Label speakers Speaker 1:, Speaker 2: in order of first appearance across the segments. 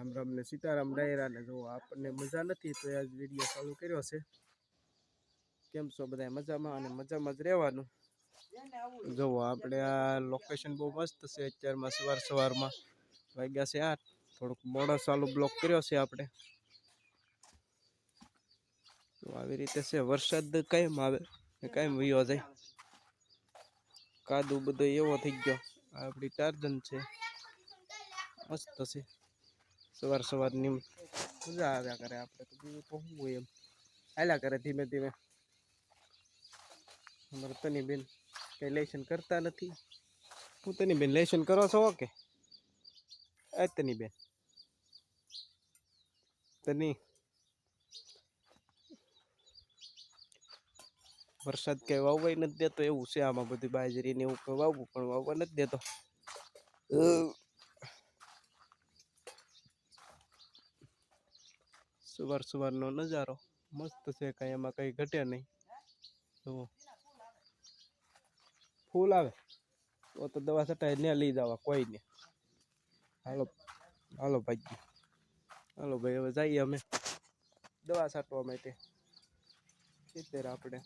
Speaker 1: રામ રામ ને સીતારામ ડાયરાને જો આપણને મજા નથી તો આજ વીડિયો ચાલુ કર્યો છે. કેમ છો બધા મજામાં અને મજામાં જ રહેવાનું? જુઓ આપણે આ લોકેશન બહુ મસ્ત છે અત્યારમાં સવાર સવારમાં. વાગ્યા છે આઠ. થોડુંક મોડો ચાલુ બ્લોક કર્યો છે આપણે. તો આવી રીતે છે. વરસાદ કાયમ આવે કેમ વયો જાય. કાદુ બધો એવો થઈ ગયો. આપણી ટાર્જન છે. મસ્ત છે. સવાર સવારની મજા આવ્યા કરે આપણે તો બીજું તો હોય એમ. હાલ્યા કરે ધીમે ધીમે. અમારે તની બેન કઈ લેશન કરતા નથી. હું તની બેન લેશન કરો છો ઓકે એ તની બેન તની. વરસાદ કઈ વાવવાય નથી દેતો એવું છે આમાં બધું બાજરી ને એવું કઈ વાવવું પણ વાવવા નથી દેતો. સવાર સવારનો નજારો મસ્ત છે, કાંઈ એમાં કંઈ ઘટે નહીં. જુઓ. ફૂલ આવે. તો તો દવા છટાય ને લઈ જવા, કોઈને. હાલો હાલો ભાઈ હાલો ભાઈ, હવે જઈએ અમે. દવા છાંટવા માટે. ખેતર આપણે.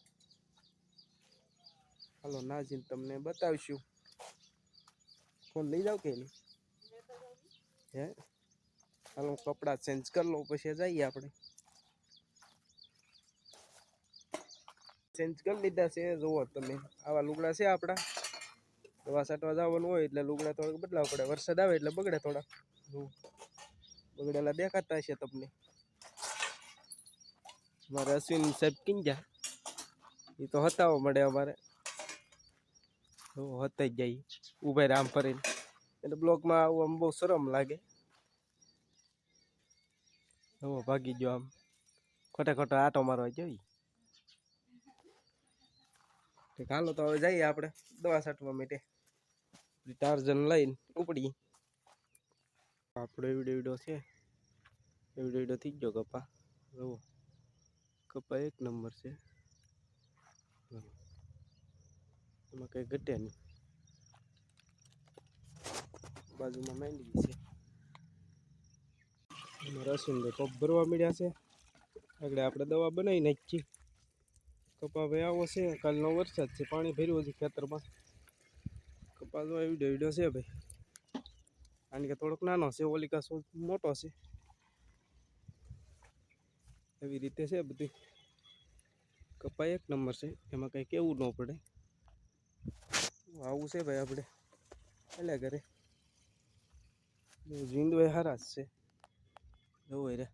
Speaker 1: હાલો, નાજીન તમને બતાવીશું. ફોન લઈ જાવ કે નહીં હે? હાલો, હું કપડાં ચેન્જ કરી લઉં, પછી જઈએ આપણે. ચેન્જ કરી લીધા છે, જુઓ તમે. આવા લુગડા છે આપણા. દવા સાટવા જવાનું હોય એટલે લુગડા થોડાક બદલાવ પડે. વરસાદ આવે એટલે બગડે થોડા જુઓ. બગડેલા દેખાતા હશે તમને. મારે અશ્વિન સાહેબ ગયા. એ તો હતાવો મળે અમારે. હતાઈ જાય. ઉભે રામ ફરીને. એટલે બ્લોકમાં આવું આમ બહુ શરમ લાગે. હવે ભાગી ગયો આમ. ખોટે ખોટા આટો મારવા જઈ. હાલો તો હવે જઈએ આપણે દવા છાંટવા માટે. ટાર્જન લઈને ઉપડી. આપણો એવડો એવડો છે. એવડો એવડો થઈ ગયો કપા. જુઓ કપા એક નંબર છે. એમાં કંઈ ઘટે નહીં. બાજુમાં માંડી છે. રસુનભાઈ કપ ભરવા મળ્યા છે. આગળ આપણે દવા બનાવી નાખી કપા ભાઈ આવો છે. કાલનો વરસાદ છે. પાણી ભર્યું છે ખેતરમાં. કપા જો એવડો એવડો છે ભાઈ. કારણ કે થોડોક નાનો છે, ઓલિકા કાસો મોટો છે. એવી રીતે છે બધી કપા એક નંબર છે. એમાં કંઈ કેવું ન પડે. આવું છે ભાઈ આપણે. એટલે ઘરે. જીંદવાય હારા જ છે. જોવું રે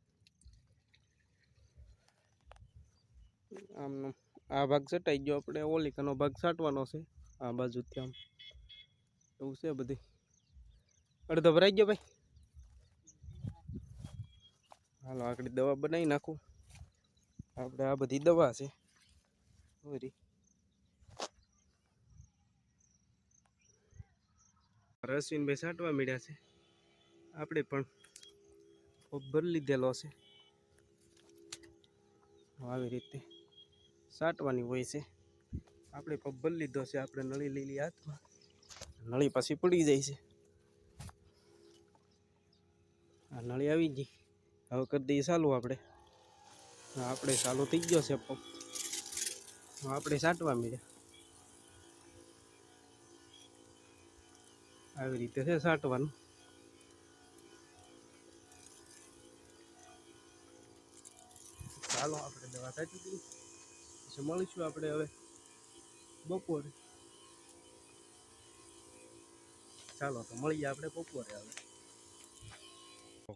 Speaker 1: આમ. આ ભાગ સટાઈ ગયો. આપણે ઓલિકાનો ભાગ છાંટવાનો છે. આ બાજુથી આમ. એવું છે બધી અડધો ભરાઈ ગયો ભાઈ. હાલો, આગળ દવા બનાવી નાખું. આપણે આ બધી દવા છે. ઓરી રશ્વિનભાઈ છાંટવા મળ્યા છે. આપણે પણ ભર લીધેલો છે આવી રીતે સાટવાની હોય છે. આપણે પબ્બર લીધો છે, આપણે નળી લઈએ હાથમાં. નળી પાછી પડી જાય છે. આ નળી આવી ગઈ. હવે કરી દઈએ ચાલુ આપણે. આપણે ચાલુ થઈ ગયો છે પંપ આપણે સાટવા મળ્યા આવી રીતે છે સાટવાનું. ચાલો આપણે દવા સાચી દઈએ પછી મળીશું આપણે હવે બપોરે. ચાલો તો મળીએ આપણે બપોરે હવે.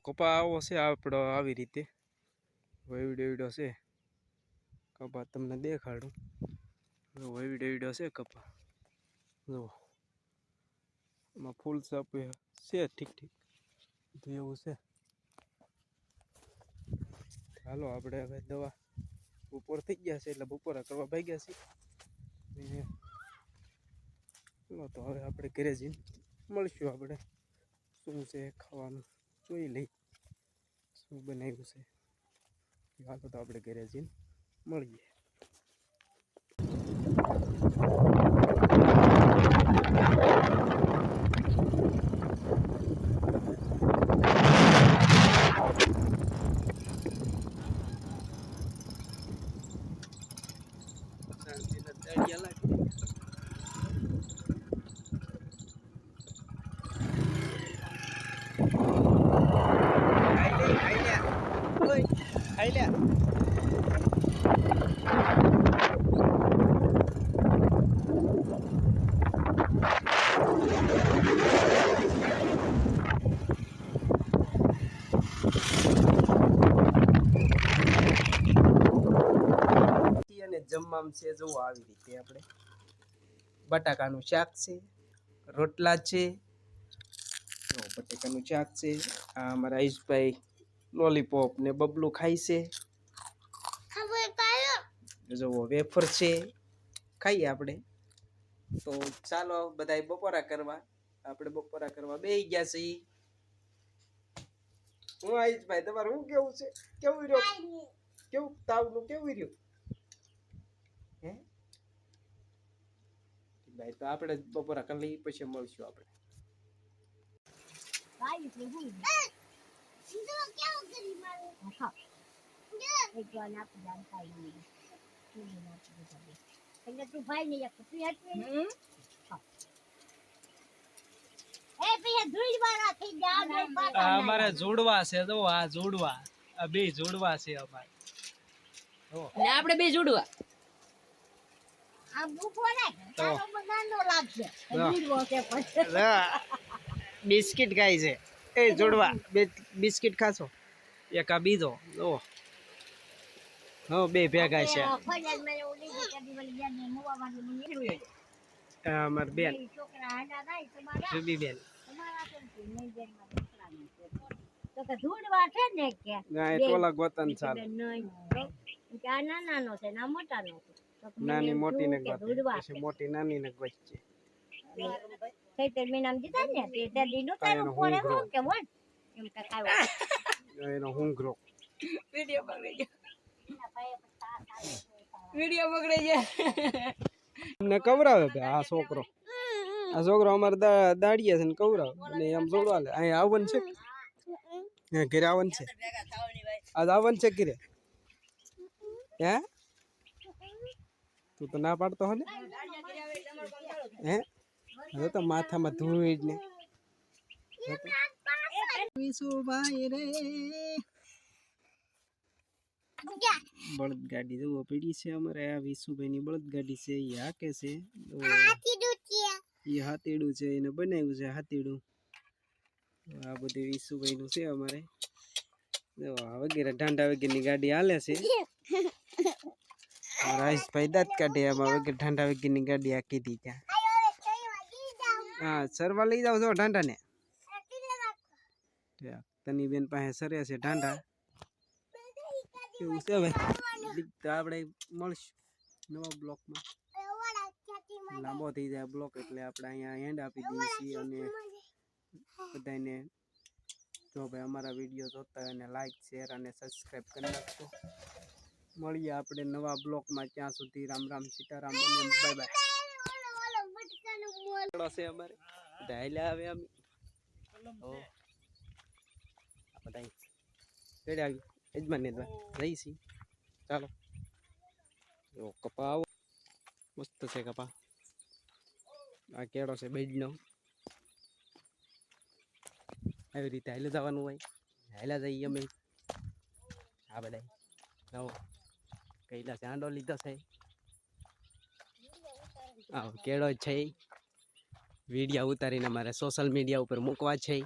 Speaker 1: કપા આવો છે આપણો આવી રીતે. વહીવડો એવડો છે. કપા તમને દેખાડું. વહીવડો એવડો છે કપા. જુઓ એમાં ફૂલ સાપ છે. ઠીક ઠીક. તો એવું છે. ચાલો આપણે હવે દવા બપોર થઈ ગયા છે, એટલે બપોરા કરવા ભાગ્યા છીએ. ચલો ચાલો તો હવે આપણે ઘરે જઈને મળીશું આપણે. શું છે, ખાવાનું? જોઈ લઈ શું બનાવ્યું છે. હાલો તો આપણે ઘરે જઈને મળીએ. જમવામાં છે જુઓ આવી રીતે આપણે. બટાકાનું શાક છે રોટલા છે. બટાકાનું શાક છે આ અમારા આયુષભાઈ લોલીપોપ ને બબલું ખાય છે. જુઓ વેફર છે ખાઈએ આપણે. તો ચાલો બધાય બપોરા કરવા. આપણે બપોરા કરવા બેસી ગયા છીએ. હું આયુષભાઈ તમારું શું કેવું છે? કેવું રહ્યો? કેવું? તાવનું કેવું રહ્યું હે ભાઈ તો આપણે બપોર કરી લઈ પછી મળશું આપણે.
Speaker 2: અમારે જોડવા છે તો આ જોડવા. બે જોડવા છે અમારે.
Speaker 3: આપણે બે જોડવા
Speaker 4: આ બુકો ને તારો બનાનો લાગશે
Speaker 1: હા.
Speaker 4: ધૂળવો છે પછી
Speaker 1: બિસ્કિટ ખાય છે. એ જોડવા બે બિસ્કિટ ખાશો? એક આ બીજો ઓ હા બે ભેગા છે. અમાર બેન. સુબી બેન.
Speaker 4: છે ને કે
Speaker 1: ના એ
Speaker 4: બેન.
Speaker 1: ટોલા ગોતન
Speaker 4: કે
Speaker 1: ચાલે.
Speaker 4: નહીં. તો કે આ નાનાનો છે ને છે.
Speaker 1: નાની મોટી ને પછી મોટી નાની ને
Speaker 4: થઈ તે મહિનામાં દીધા ને તે તે
Speaker 1: દીનો
Speaker 4: તારું પોરે હું કે બોલ એમ કે કાંઈ
Speaker 1: એનો હુંગરો.
Speaker 3: વિડિયો
Speaker 4: તાર
Speaker 3: વીડિયો પકડી ગયા.
Speaker 1: અમને કવરાવે બે આ છોકરો. આ છોકરો અમારે દાડિયા છે ને કવરાવે. અને આમ જોડવા લે. અહીંયા આવન છે? ઘરે આવન છે? આજ આવન છે ઘરે? હે? તું તો ના પાડતો હો ને? હે? હવે તો માથામાં ધૂળ ને. વિશુભાઈ રે બળદ ગાડી જો પડી છે અમારે આ વિસુભાઈ ની બળદ ગાડી છે. એ હાકે છે. એ હાથેડું છે એને બનાવ્યું છે હાથીડું. આ બધું વિસુભાઈ નું છે અમારે. વગેરે આ વગેરે ઢાંડા વગેરેની ગાડી હાલે છે. રાઈસભાઈ જ કાઢે. આમાં વગેરે ઢાંડા વગેરેની ગાડી આખી દી ત્યાં. હા, સરવા લઈ જાવ છો ઢાંડા ને તની બેન પાસે સરે છે ઢાંડા એવું છે ભાઈ આપણે મળશું નવા બ્લોકમાં. લાંબો થઈ જાય બ્લોક એટલે આપણે અહીંયા હેન્ડ આપી દઈએ છીએ અને બધાને જો ભાઈ અમારા વીડિયો જોતા હોય અને લાઈક શેર અને સબસ્ક્રાઈબ કરી નાખજો. મળીએ આપણે નવા બ્લોકમાં ત્યાં સુધી રામ રામ સીતારામ અને બાય બાય છે અમારે બધા હાલ્યા આવે અમે હો. આ બધા રેડી આવી યજમાન ને જઈ છી ચાલો જો કપા આવો મસ્ત છે કપા આ કેળો છે બેડનો આવી રીતે હાલે જવાનું હોય હાલ્યા જઈએ અમે આ બધા નવો કૈલા છે આંડો લીધો છે. આવો કેળો છે. વિડીયા ઉતારીને મારે સોશિયલ મીડિયા ઉપર મૂકવા છે.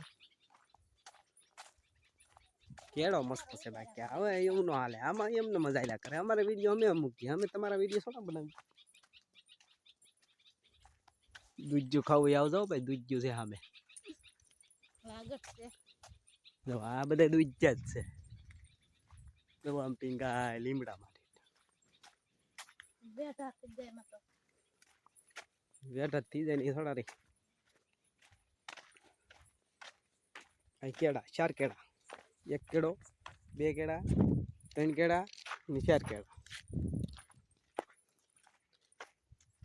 Speaker 1: કેળો મસ્ત છે બાકી. હવે એવું ન હાલે. આમાં એમને મજા આવ્યા કરે. અમારા વીડિયો અમે મૂકીએ. અમે તમારા વીડિયો શું બનાવી દૂધ્યું ખાવું આવજો ભાઈ. દૂધ્યું છે સામે. આ બધા દૂધ જ છે. આમ પીંગા લીમડા વેટ થઈ જાય ને થોડા રે. આ કેળા, ચાર કેળા. એક કેળો, બે કેળા, ત્રણ કેળા ને ચાર કેળા.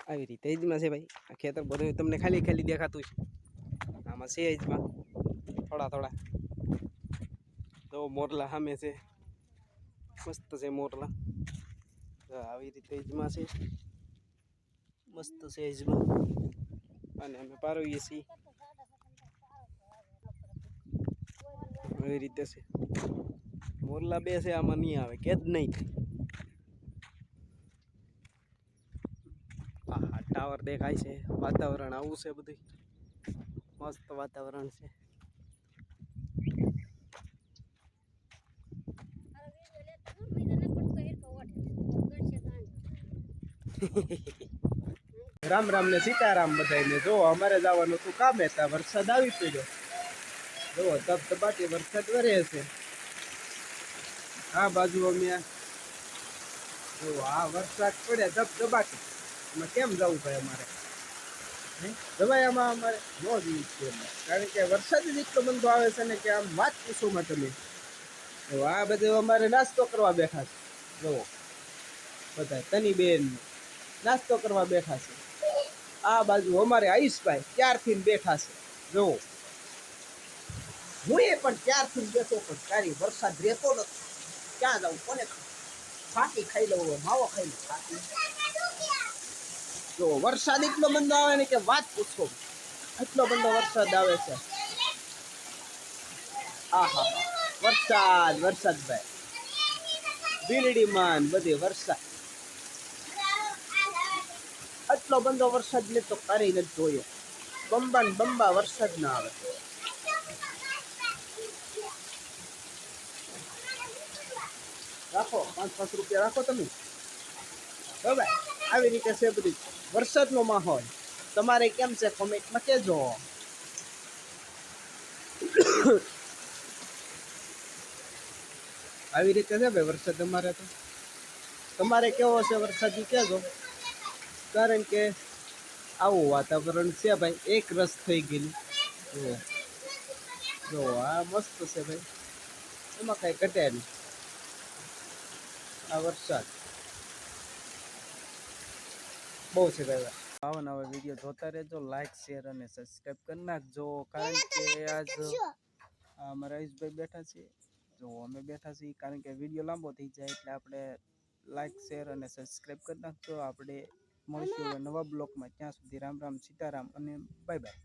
Speaker 1: આવી રીતે એજમાં છે ભાઈ. આ ખેતર બધું તમને ખાલી ખાલી દેખાતું છે. આમાં છે એજમાં થોડા થોડા. તો મોરલા સામે છે. મસ્ત છે મોરલા. તો આવી રીતે ઇજમાં છે. મસ્ત છે ઇજમાં અને અમે પારવીએ છીએ. એવી રીતે છે. મોરલા બે છે, આમાં નહીં આવે, કે જ નહીં. આ ટાવર દેખાય છે. વાતાવરણ આવું છે બધું મસ્ત વાતાવરણ છે. રામ રામ ને સીતારામ બધાને જો અમારે જવાનું હતું કામે ત્યાં વરસાદ આવી પડ્યો. જો ધબધબાટી વરસાદ વરે છે. આ બાજુ અમે જો, આ વરસાદ પડે ધબધબાટી એમાં કેમ જવું ભાઈ અમારે? જવાય આમાં અમારે? ન જ છે કારણ કે વરસાદ જ એટલો બંધો આવે છે ને કે આમ વાત પૂછો માં તમે. આ બધું અમારે નાસ્તો કરવા બેઠા છે. જુઓ બધા તની બેન નાસ્તો કરવા બેઠા છે. આ બાજુ અમારે આયુષભાઈ ત્યારથી બેઠા છે. જુઓ. હું એ પણ ત્યારથી બેઠો પણ તારી વરસાદ રહેતો નથી. ક્યાં જાઉં, કોને ફાટી ખાઈ લઉં માવો ખાઈ લઉં, ફાટી. જો વરસાદ એટલો બંધો આવે ને કે વાત પૂછો. એટલો બંધો વરસાદ આવે છે. આહા, વરસાદ વરસાદ ભાઈ. બીલડી માન, બધી વરસાદ. આટલો બંધો વરસાદ મેં તો કરી નથી જોયો. બંબા ને બંબા વરસાદ ના આવે. રાખો, પાંચ પાંચ રૂપિયા રાખો તમે. બરાબર? આવી રીતે છે બધી. વરસાદનો માહોલ. તમારે કેમ છે કોમેન્ટમાં કહેજો. આવી રીતે છે ભાઈ વરસાદ અમારે તો. તમારે કેવો છે વરસાદ કહેજો. કારણ કે આવું વાતાવરણ છે ભાઈ એક રસ થઈ ગયેલું જુઓ જો આ મસ્ત છે ભાઈ એમાં કઈ ઘટે નહીં આ વરસાદ બહુ છે ભાઈ આવા નવા વીડિયો જોતા રહેજો લાઈક શેર અને સબસ્ક્રાઈબ કરી નાખજો કારણ કે આજ આ અમારા આયુષભાઈ બેઠા છે જો અમે બેઠા છીએ કારણ કે વીડિયો લાંબો થઈ જાય એટલે આપણે લાઈક શેર અને સબસ્ક્રાઈબ કરી નાખજો આપણે મળીશું નવા બ્લોકમાં. ત્યાં સુધી રામ રામ સીતારામ અને બાય બાય.